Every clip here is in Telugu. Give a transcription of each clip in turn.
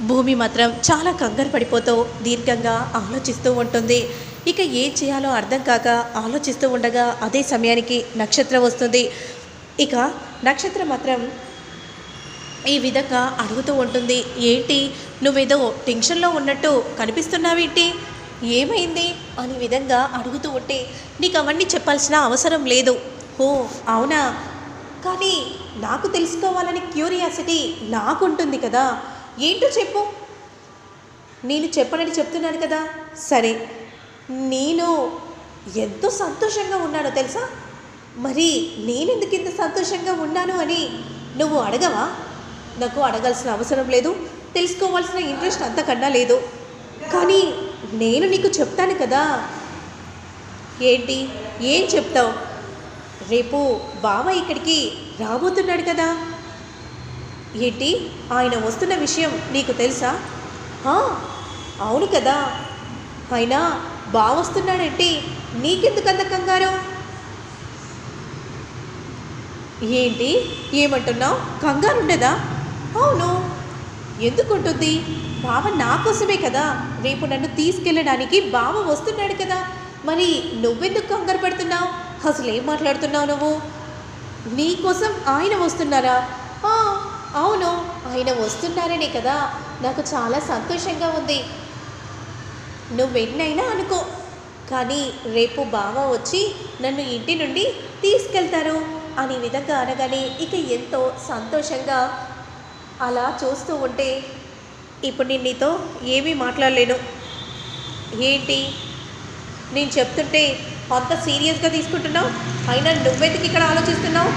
భూమి మాత్రం చాలా కంగారు పడిపోతూ దీర్ఘంగా ఆలోచిస్తూ ఉంటుంది. ఇక ఏం చేయాలో అర్థం కాక ఆలోచిస్తూ ఉండగా అదే సమయానికి నక్షత్రం వస్తుంది. ఇక నక్షత్రం మాత్రం ఈ విధంగా అడుగుతూ ఉంటుంది. ఏంటి? నువ్వేదో టెన్షన్లో ఉన్నట్టు కనిపిస్తున్నావేంటి? ఏమైంది? అనే విధంగా అడుగుతూ ఉంటే నీకు అవన్నీ చెప్పాల్సిన అవసరం లేదు. ఓ అవునా? కానీ నాకు తెలుసుకోవాలని క్యూరియాసిటీ నాకుంటుంది కదా. ఏంటో చెప్పు. నేను చెప్పనని చెప్తున్నాను కదా. సరే. నేను ఎంతో సంతోషంగా ఉన్నానో తెలుసా? మరి నేనెందుకు ఇంత సంతోషంగా ఉన్నాను అని నువ్వు అడగవా? నాకు అడగాల్సిన అవసరం లేదు. తెలుసుకోవాల్సిన ఇంట్రెస్ట్ అంతకన్నా లేదు. కానీ నేను నీకు చెప్తాను కదా. ఏంటి? ఏం చెప్తావు? రేపు బావ ఇక్కడికి రాబోతున్నాడు కదా. ఏంటి? ఆయన వస్తున్న విషయం నీకు తెలుసా? అవును కదా. అయినా బావ వస్తున్నాడంటే నీకెందుకంత కంగారు? ఏంటి? ఏమంటున్నావు? కంగారు ఉండదా అవును. ఎందుకుంటుంది? బావ నా కోసమే కదా. రేపు నన్ను తీసుకెళ్ళడానికి బావ వస్తున్నాడు కదా. మరి నువ్వెందుకు కంగారు పడుతున్నావు? అసలు ఏం మాట్లాడుతున్నావు నువ్వు? నీ కోసం ఆయన వస్తున్నారా? అవును ఆయన వస్తున్నారనే కదా. నాకు చాలా సంతోషంగా ఉంది. నువ్వు ఎన్నైనా అనుకో. కానీ రేపు బావ వచ్చి నన్ను ఇంటి నుండి తీసుకెళ్తారు అనే విధంగా అనగానే ఇక ఎంతో సంతోషంగా అలా చూస్తూ ఉంటే ఇప్పుడు నేను నీతో ఏమీ మాట్లాడలేను. ఏంటి? నేను చెప్తుంటే అంత సీరియస్గా తీసుకుంటున్నావు? అయినా నువ్వెందుకు ఇక్కడ ఆలోచిస్తున్నావు?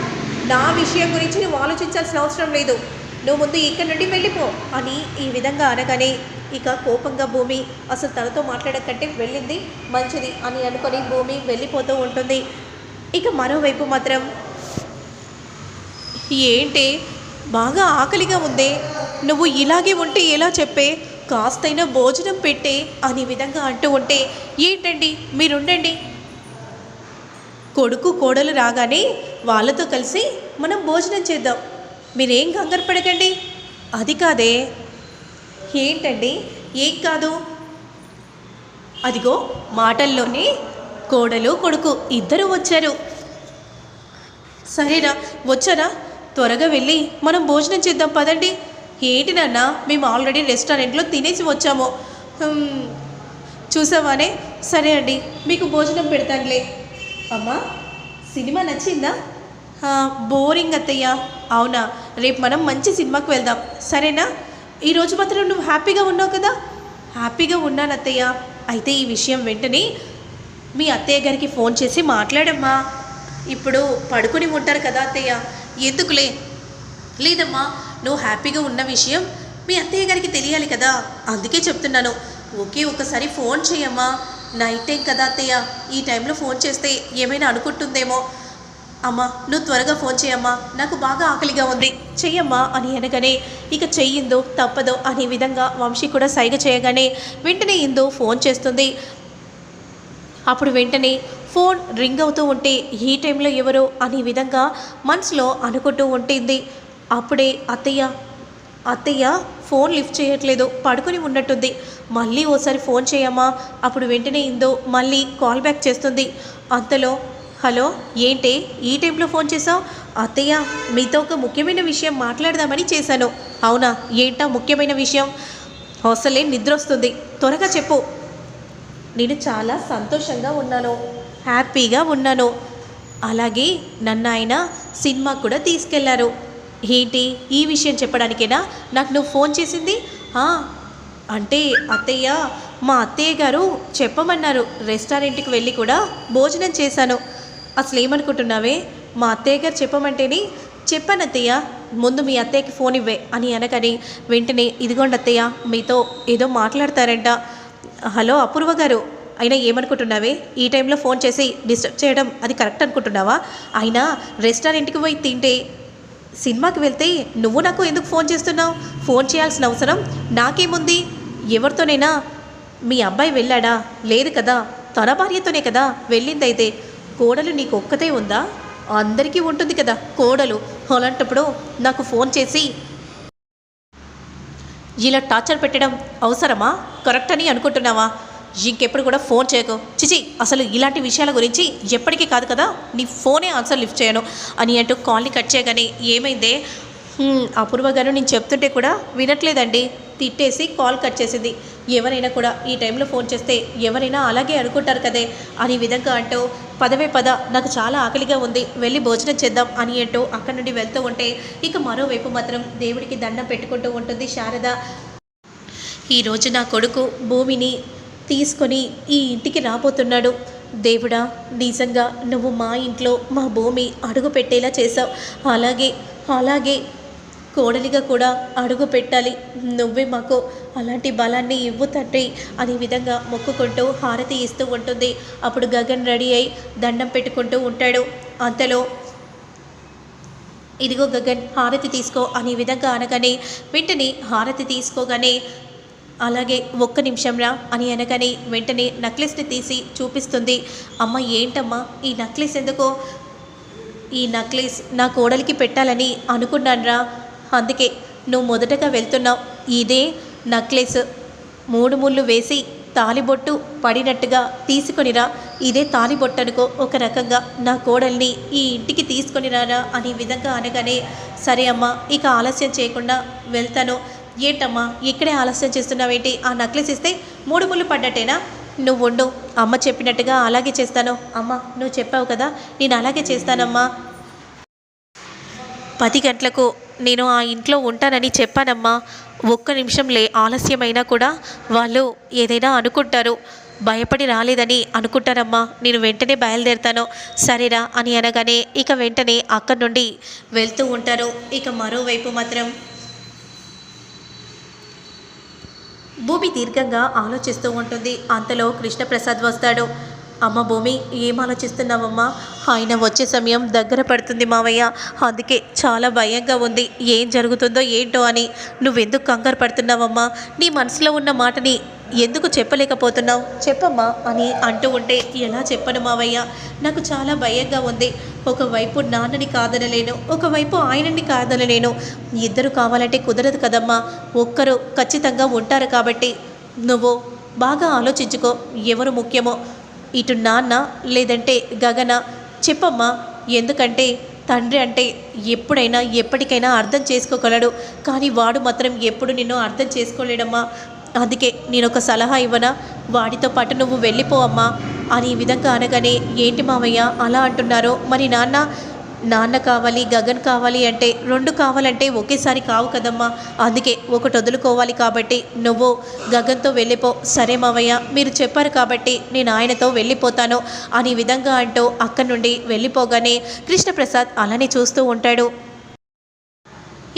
నా విషయం గురించి నువ్వు ఆలోచించాల్సిన అవసరం లేదు. నువ్వు ముందు ఇక్కడి నుండి వెళ్ళిపో. అని ఈ విధంగా అనగానే ఇక కోపంగా భూమి అసలు తనతో మాట్లాడకంటే వెళ్ళింది మంచిది అని అనుకొని భూమి వెళ్ళిపోతూ ఉంటుంది. ఇక మరోవైపు మాత్రం ఏంటి? బాగా ఆకలిగా ఉందే. నువ్వు ఇలాగే ఉంటే ఎలా చెప్పే? కాస్తైనా భోజనం పెట్టే అనే విధంగా అంటూ ఉంటే ఏంటండి? మీరుండండి. కొడుకు కోడలు రాగానే వాళ్ళతో కలిసి మనం భోజనం చేద్దాం. మీరేం కంగారు పడకండి. అది కాదే. ఏంటండి? ఏం కాదు? అదిగో మాటల్లోనే కోడలు కొడుకు ఇద్దరు వచ్చారు. సరేనా? వచ్చారా? త్వరగా వెళ్ళి మనం భోజనం చేద్దాం పదండి. ఏంటి నాన్న? మేము ఆల్రెడీ రెస్టారెంట్లో తినేసి వచ్చాము. చూసావానే? సరే అండి. మీకు భోజనం పెడతానులే. అమ్మా? సినిమా నచ్చిందా? బోరింగ్ అత్తయ్య. అవునా రేపు మనం మంచి సినిమాకి వెళ్దాం. సరేనా? ఈరోజు మాత్రం నువ్వు హ్యాపీగా ఉన్నావు కదా? హ్యాపీగా ఉన్నాను అత్తయ్య. అయితే ఈ విషయం వెంటనే మీ అత్తయ్య గారికి ఫోన్ చేసి మాట్లాడమ్మా. ఇప్పుడు పడుకుని ఉంటారు కదా అత్తయ్య. ఎందుకులే? లేదమ్మా నువ్వు హ్యాపీగా ఉన్న విషయం మీ అత్తయ్య గారికి తెలియాలి కదా. అందుకే చెప్తున్నాను. ఓకే ఒకసారి ఫోన్ చేయమ్మా. నైట్ టైం కదా అత్తయ్య? ఈ టైంలో ఫోన్ చేస్తే ఏమైనా అనుకుంటుందేమో. అమ్మా నువ్వు త్వరగా ఫోన్ చేయమ్మా. నాకు బాగా ఆకలిగా ఉంది. చెయ్యమ్మా అని అనగానే ఇక చెయ్యిందో తప్పదో అనే విధంగా వంశీ కూడా సైగ చేయగానే వెంటనే ఇందో ఫోన్ చేస్తుంది. అప్పుడు వెంటనే ఫోన్ రింగ్ అవుతూ ఉంటే ఈ టైంలో ఎవరో అనే విధంగా మనసులో అనుకుంటూ ఉంటుంది. అప్పుడే అత్తయ్య అత్తయ్య ఫోన్ లిఫ్ట్ చేయట్లేదు పడుకొని ఉన్నట్టుంది. మళ్ళీ ఓసారి ఫోన్ చేయమ్మా. అప్పుడు వెంటనే ఇందో మళ్ళీ కాల్ బ్యాక్ చేస్తుంది. అంతలో హలో ఏంటి? ఈ టైంలో ఫోన్ చేసావు అత్తయ్య మీతో ఒక ముఖ్యమైన విషయం మాట్లాడదామని చేశాను. అవునా? ఏంటా ముఖ్యమైన విషయం? అసలే నిద్ర వస్తుంది త్వరగా చెప్పు. నేను చాలా సంతోషంగా ఉన్నాను. హ్యాపీగా ఉన్నాను. అలాగే నన్ను ఆయన సినిమా కూడా తీసుకెళ్ళారు. ఏంటి ఈ విషయం చెప్పడానికేనా? నాకు నువ్వు ఫోన్ చేసింది? అంటే అత్తయ్య మా అత్తయ్య గారు చెప్పమన్నారు రెస్టారెంట్కి వెళ్ళి కూడా భోజనం చేశాను. అసలు ఏమనుకుంటున్నావే మా అత్తయ్య గారు చెప్పమంటేనే చెప్పాను అత్తయ్య ముందు మీ అత్తయ్యకి ఫోన్ ఇవ్వే అని అనకని వెంటనే ఇదిగోండి అత్తయ్య మీతో ఏదో మాట్లాడతారంట. హలో అపూర్వ గారు అయినా ఏమనుకుంటున్నావే? ఈ టైంలో ఫోన్ చేసి డిస్టర్బ్ చేయడం అది కరెక్ట్ అనుకుంటున్నావా? అయినా రెస్టారెంట్కి పోయి తింటే సినిమాకి వెళ్తే నువ్వు నాకు ఎందుకు ఫోన్ చేస్తున్నావు? ఫోన్ చేయాల్సిన అవసరం నాకేముంది? ఎవరితోనైనా మీ అబ్బాయి వెళ్ళాడా? లేదు కదా. తన భార్యతోనే కదా వెళ్ళిందైతే. కోడలు నీకు ఒక్కతే ఉందా? అందరికీ ఉంటుంది కదా కోడలు. అలాంటప్పుడు నాకు ఫోన్ చేసి ఇలా టార్చర్ పెట్టడం అవసరమా? కరెక్ట్ అని అనుకుంటున్నావా? ఇంకెప్పుడు కూడా ఫోన్ చేయకు. చిచి అసలు ఇలాంటి విషయాల గురించి ఎప్పటికీ కాదు కదా? నీ ఫోనే ఆన్సర్ లిఫ్ట్ చేయను. అని అంటూ కాల్ని కట్ చేయగానే ఏమైందే? అపూర్వ గారు నేను చెప్తుంటే కూడా వినట్లేదండి. తిట్టేసి కాల్ కట్ చేసింది. ఎవరైనా కూడా ఈ టైంలో ఫోన్ చేస్తే ఎవరైనా అలాగే అనుకుంటారు కదే? అనే విధంగా అంటూ పదవే పద నాకు చాలా ఆకలిగా ఉంది. వెళ్ళి భోజనం చేద్దాం. అని అంటూ అక్కడి నుండి వెళ్తూ ఉంటే ఇక మరోవైపు మాత్రం దేవుడికి దండం పెట్టుకుంటూ ఉంటుంది శారద. ఈరోజు నా కొడుకు భూమిని తీసుకొని ఈ ఇంటికి రాబోతున్నాడు. దేవుడా నిజంగా నువ్వు మా ఇంట్లో మా భూమి అడుగు పెట్టేలా చేసావు అలాగే అలాగే కోడలిగా కూడా అడుగు పెట్టాలి నువ్వే మాకు అలాంటి బలాన్ని ఇవ్వు తండ్రి అనే విధంగా మొక్కుకుంటూ హారతి ఇస్తూ ఉంటుంది. అప్పుడు గగన్ రెడీ అయి దండం పెట్టుకుంటూ ఉంటాడు. అంతలో ఇదిగో గగన్ హారతి తీసుకో అనే విధంగా అనగానే వెంటనే హారతి తీసుకోగానే అలాగే ఒక్క నిమిషం రా అని అనగానే వెంటనే నక్లెస్ని తీసి చూపిస్తుంది. అమ్మ ఏంటమ్మా? ఈ నక్లెస్ ఎందుకో? ఈ నక్లెస్ నా కోడలికి పెట్టాలని అనుకున్నానురా అందుకే నువ్వు మొదటగా వెళ్తున్నావు. ఇదే నక్లెస్. మూడు ముళ్ళు వేసి తాలిబొట్టు పడినట్టుగా తీసుకొనిరా ఇదే తాలిబొట్టు అనుకో. ఒక రకంగా నా కోడల్ని ఈ ఇంటికి తీసుకొని రారా? అనే విధంగా అనగానే సరే అమ్మా ఇక ఆలస్యం చేయకుండా వెళ్తాను. ఏంటమ్మా ఇక్కడే ఆలస్యం చేస్తున్నావేంటి? ఆ నక్లెస్ ఇస్తే మూడు ముళ్ళు పడ్డట్టేనా? నువ్వు ఉండు అమ్మ చెప్పినట్టుగా అలాగే చేస్తాను. అమ్మ నువ్వు చెప్పావు కదా నేను అలాగే చేస్తానమ్మా. పది గంటలకు నేను ఆ ఇంట్లో ఉంటానని చెప్పానమ్మా. ఒక్క నిమిషం లే ఆలస్యమైనా కూడా వాళ్ళు ఏదైనా అనుకుంటారు. భయపడి రాలేదని అనుకుంటారమ్మా. నేను వెంటనే బయలుదేరుతాను. సరేరా అని అనగానే ఇక వెంటనే అక్కడి నుండి వెళ్తూ ఉంటారు. ఇక మరోవైపు మాత్రం భూమి దీర్ఘంగా ఆలోచిస్తూ ఉంటుంది. అంతలో కృష్ణప్రసాద్ వస్తాడు. అమ్మ భూమి ఏం ఆలోచిస్తున్నావమ్మా? ఆయన వచ్చే సమయం దగ్గర పడుతుంది మావయ్య. అందుకే చాలా భయంగా ఉంది. ఏం జరుగుతుందో ఏంటో అని. నువ్వెందుకు కంగారు పడుతున్నావమ్మా? నీ మనసులో ఉన్న మాటని ఎందుకు చెప్పలేకపోతున్నావు? చెప్పమ్మా అని అంటూ ఉంటే ఎలా చెప్పను మావయ్య? నాకు చాలా భయంగా ఉంది. ఒకవైపు నాన్నని కాదనలేను ఒకవైపు ఆయనని కాదనలేను. ఇద్దరు కావాలంటే కుదరదు కదమ్మా. ఒక్కరు ఖచ్చితంగా ఉంటారు కాబట్టి నువ్వు బాగా ఆలోచించుకో. ఎవరు ముఖ్యమో? ఇటు నాన్న లేదంటే గగన చెప్పమ్మా ఎందుకంటే తండ్రి అంటే ఎప్పుడైనా ఎప్పటికైనా అర్థం చేసుకోగలడు. కానీ వాడు మాత్రం ఎప్పుడు నిన్ను అర్థం చేసుకోలేడమ్మా. అందుకే నేను ఒక సలహా ఇవ్వనా? వాడితో పాటు నువ్వు వెళ్ళిపోవమ్మా అని ఈ విధంగా అనగానే ఏంటి మామయ్య అలా అంటున్నారో? మరి నాన్న నాన్న కావాలి గగన్ కావాలి అంటే రెండు కావాలంటే ఒకేసారి కావు కదమ్మా. అందుకే ఒకటి వదులుకోవాలి కాబట్టి నువ్వు గగన్తో వెళ్ళిపో. సరే మావయ్య మీరు చెప్పారు కాబట్టి నేను ఆయనతో వెళ్ళిపోతాను అని విధంగా అంటూ అక్కడి నుండి వెళ్ళిపోగానే కృష్ణప్రసాద్ అలానే చూస్తూ ఉంటాడు.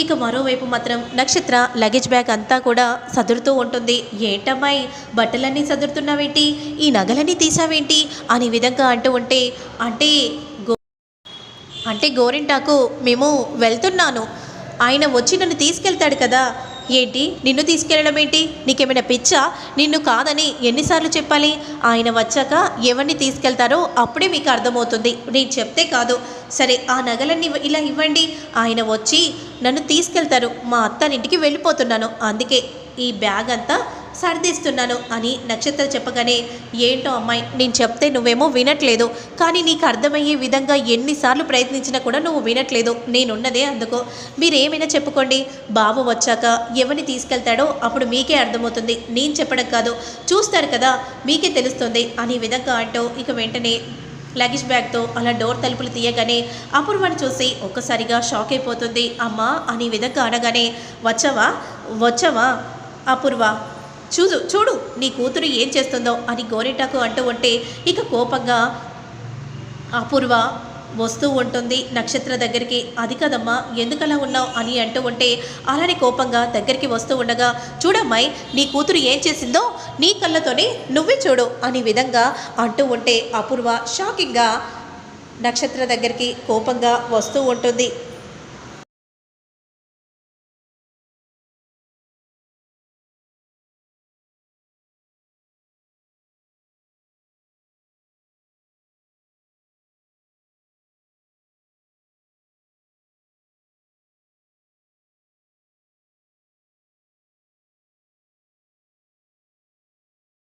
ఇక మరోవైపు మాత్రం నక్షత్ర లగేజ్ బ్యాగ్ అంతా కూడా సదురుతూ ఉంటుంది. ఏంటమ్మాయి బట్టలన్నీ సదురుతున్నావేంటి? ఈ నగలన్నీ తీసావేంటి? అనే విధంగా అంటూ ఉంటే అంటే అంటే గోరింటాకు మేము వెళ్తున్నాను. ఆయన వచ్చి నన్ను తీసుకెళ్తాడు కదా. ఏంటి? నిన్ను తీసుకెళ్ళడం ఏంటి? నీకేమైనా పిచ్చా? నిన్ను కాదని ఎన్నిసార్లు చెప్పాలి? ఆయన వచ్చాక ఎవరిని తీసుకెళ్తారో అప్పుడే మీకు అర్థమవుతుంది. నేను చెప్తే కాదు. సరే ఆ నగలన్నీ ఇలా ఇవ్వండి. ఆయన వచ్చి నన్ను తీసుకెళ్తారు. మా అత్తారింటికి వెళ్ళిపోతున్నాను. అందుకే ఈ బ్యాగ్ అంతా సర్దిస్తున్నాను అని నక్షత్ర చెప్పగానే ఏంటో అమ్మాయి నేను చెప్తే నువ్వేమో వినట్లేదు. కానీ నీకు అర్థమయ్యే విధంగా ఎన్నిసార్లు ప్రయత్నించినా కూడా నువ్వు వినట్లేదు. నేనున్నదే అందుకో. మీరేమైనా చెప్పుకోండి. బాబు వచ్చాక ఎవరిని తీసుకెళ్తాడో అప్పుడు మీకే అర్థమవుతుంది. నేను చెప్పడం కాదు. చూస్తారు కదా మీకే తెలుస్తుంది అని విధంగా అంటూ ఇక వెంటనే లగేజ్ బ్యాగ్తో అలా డోర్ తలుపులు తీయగానే అపూర్వని చూసి ఒక్కసారిగా షాక్ అయిపోతుంది. అమ్మా అని విధంగా అనగానే వచ్చావా? వచ్చావా? అపూర్వ. చూడు చూడు నీ కూతురు ఏం చేస్తుందో అని గోరింటాకు అంటూ ఉంటే ఇక కోపంగా అపూర్వ వస్తూ ఉంటుంది నక్షత్ర దగ్గరికి. అది కదమ్మా ఎందుకలా ఉన్నావు అని అంటూ ఉంటే అలానే కోపంగా దగ్గరికి వస్తూ ఉండగా చూడమ్మాయి నీ కూతురు ఏం చేసిందో నీ కళ్ళతోనే నువ్వే చూడు అని విధంగా అంటూ ఉంటే అపూర్వ షాకింగ్గా నక్షత్ర దగ్గరికి కోపంగా వస్తూ ఉంటుంది.